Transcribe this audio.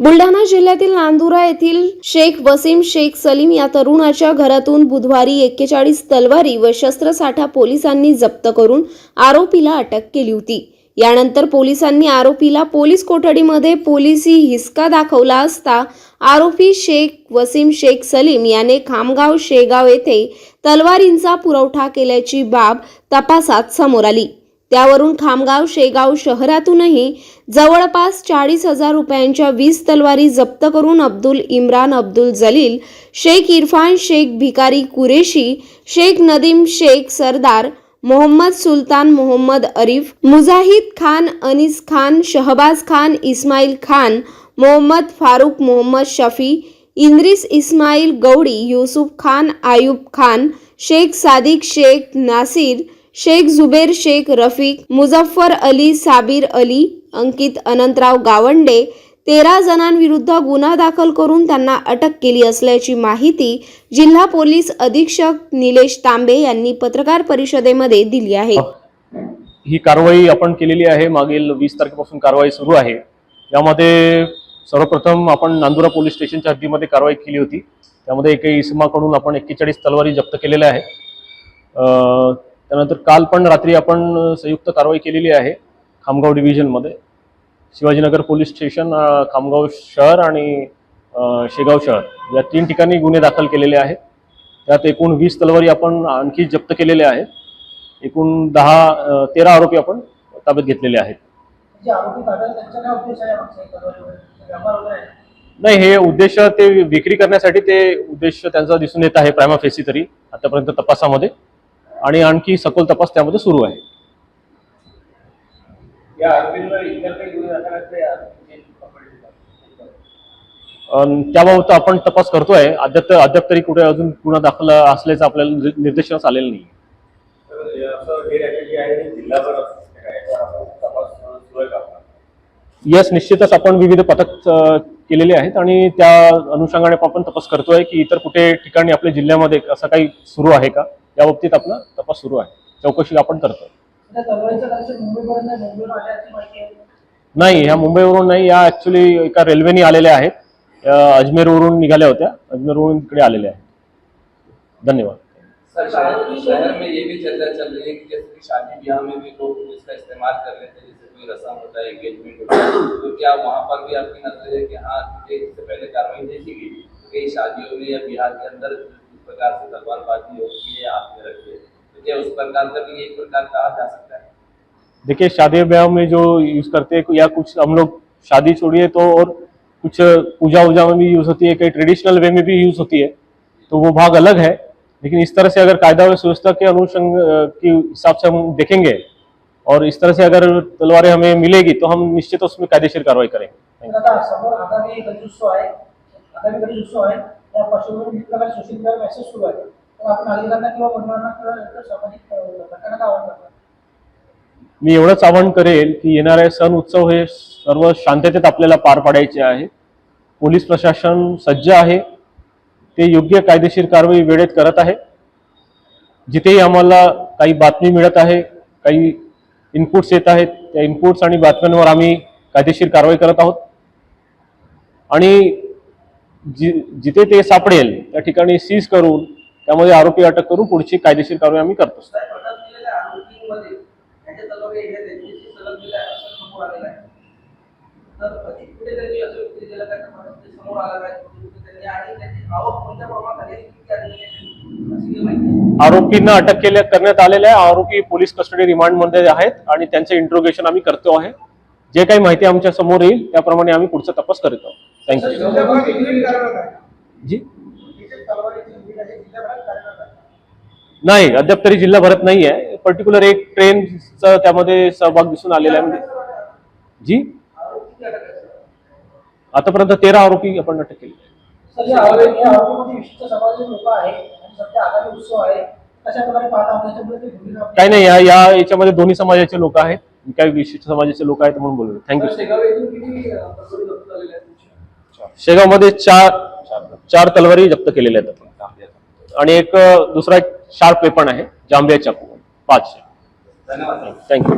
बुलढाणा जिल्ह्यातील नांदुरा येथील शेख वसीम शेख सलीम या तरुणाच्या घरातून बुधवारी एक्केचाळीस तलवारी व शस्त्रसाठा पोलिसांनी जप्त करून आरोपीला अटक केली होती. यानंतर पोलिसांनी आरोपीला पोलीस कोठडीमध्ये पोलिसी हिसका दाखवला असता आरोपी शेख वसीम शेख सलीम याने खामगाव शेगाव येथे तलवारींचा पुरवठा केल्याची बाब तपासात समोर आली. त्यावरून खामगाव शेगाव शहरातूनही जवळपास चाळीस हजार रुपयांच्या वीस तलवारी जप्त करून अब्दुल इम्रान अब्दुल जलील शेख इरफान शेख भिकारी कुरेशी शेख नदीम शेख सरदार मोहम्मद सुलतान मोहम्मद अरीफ मुजाहिद खान अनिस खान शहबाज खान इस्माईल खान मोहम्मद फारुक मोहम्मद शफी इंद्रिस इस्माईल गौडी युसुफ खान आयुब खान शेख सादिक शेख नासिर शेख जुबेर शेख रफीक मुझफ्फर अली साबीर अली अंकित अनंतराव गावंडे तेरा जणांविरुद्ध गुन्हा दाखल करून त्यांना अटक केली असल्याची माहिती जिल्हा पोलीस अधीक्षक निलेश तांबे यांनी पत्रकार परिषदेमध्ये दिली आहे. ही कारवाई आपण केलेली आहे. मागील वीस तारखेपासून कारवाई सुरू आहे. यामध्ये सर्वप्रथम आपण नांदुरा पोलीस स्टेशनच्या हद्दीमध्ये कारवाई केली होती. त्यामध्ये एका इसमाकडून आपण एक्केचाळीस तलवारी जप्त केलेल्या आहेत. त्यानंतर काल पण रात्री आपण संयुक्त कारवाई केलेली आहे खामगाव डिव्हिजनमध्ये शिवाजीनगर पोलीस स्टेशन खामगाव शहर आणि शेगाव शहर या तीन ठिकाणी गुन्हे दाखल केलेले आहेत. त्यात एकूण वीस तलवारी आपण आणखी जप्त केलेल्या आहेत. एकूण दहा तेरा आरोपी आपण ताब्यात घेतलेले आहेत? नाही हे उद्देश ते विक्री करण्यासाठी ते उद्देश त्यांचा दिसून येत आहे प्रायमा फेसी तरी आतापर्यंत तपासामध्ये. आणि आणखी सखोल तपास त्यामध्ये सुरू आहे. त्याबाबत आपण तपास करतोय. अद्याप अद्याप तरी कुठे अजून गुन्हा दाखल असल्याचं आपल्याला निर्- निदर्शनास आलेलं नाही? यस निश्चितच आपण विविध पथक केलेले आहेत आणि त्या अनुषंगाने आपण तपास करतोय की इतर कुठे ठिकाणी आपल्या जिल्ह्यामध्ये असं काही सुरू आहे का? या बाबतीत आपला तपास सुरू आहे. चौकशी आपण करतोय. आहे. नाही ह्या मुंबईवरून नाही या ऍक्च्युली एका रेल्वेने आलेल्या आहेत. अजमेरवरून निघाल्या होत्या. अजमेरवरून इकडे आलेल्या आहेत. धन्यवाद. सर शहर शहर में ये भी चर्चा चल रही है कि जैसे शादी ब्याह में भी लोग इसका इस्तेमाल कर लेते हैं, जैसे कोई रस्म होता है एंगेजमेंट होता है तो क्या वहाँ पर भी आपकी नज़र है कि हाँ इससे पहले कार्रवाई की गई? तो कई शादियों में या बिहार के अंदर जिस प्रकार से तलवारबाजी होती है, हाथ में रखते तो क्या उस प्रकार का भी एक प्रकार कहा जा सकता है? देखिए, शादी ब्याह में जो यूज़ करते हैं, या कुछ हम लोग शादी छोड़िए तो और कुछ पूजा वूजा में भी यूज़ होती है, कई ट्रेडिशनल वे में भी यूज़ होती है तो वो भाग अलग है। लेकिन इस तरह से अगर कायदा व सुव्यवस्था के अनुषंग अ, के हिसाब से हम देखेंगे और इस तरह से अगर तलवारें हमें मिलेगी तो हम निश्चित उसमें कायदेशीर कार्रवाई करेंगे। मी एवढंच आवाहन करेल की येणारे सण उत्सव हे सर्व शांततेत आपल्याला पार पाडायचे आहे. पोलीस प्रशासन सज्ज आहे. ते योग्य कायदेशीर कारवाई वेळेत करत आहे. जिथेही आम्हाला काही बातमी मिळत आहे काही इनपुट्स येत आहेत त्या इनपुट्स आणि बातम्यांवर आम्ही कायदेशीर कारवाई करत आहोत. आणि जि जिथे ते सापडेल त्या ठिकाणी सीज करून त्यामध्ये आरोपी अटक करून पुढची कायदेशीर कारवाई आम्ही करतो. तर आरोपींना अटक केल्या करण्यात आलेल्या आहे. आरोपी पोलीस कस्टडी रिमांडमध्ये आहेत आणि त्यांचे इंट्रोगेशन आम्ही करतो आहे. जे काही माहिती आमच्यासमोर येईल त्याप्रमाणे आम्ही पुढचा तपास करीत आहोत. थँक्यू जी? नाही अद्याप तरी जिल्हा भरत नाही आहे. पर्टिक्युलर एक ट्रेनचा त्यामध्ये सहभाग दिसून आलेला आहे. म्हणजे जी? आतापर्यंत तेरा आरोपी आपण अटक केले. सर या आरोपी या आरोपीमध्ये विशिष्ट समाजाचे लोक आहेत आणि सध्या आगामी उत्सव आहे कशा प्रकारे पाहता आहोत त्याच्यामुळे ते भूमिका आपली- काही नाही या या याच्यामध्ये दोन्ही समाजाचे लोक आहेत. काही विशिष्ट समाजाचे लोक आहेत म्हणून बोललो. थँक्यू शेगाव येथून किती अं, तलवारी जप्त झालेल्या आहेत तुमच्या? शेगावमध्ये चार चार तलवारी जप्त केलेल्या आहेत आपण. आणि एक दुसरा एक शार्प वेपन आहे जांबिया चाकू. पाच. धन्यवाद. थँक्यू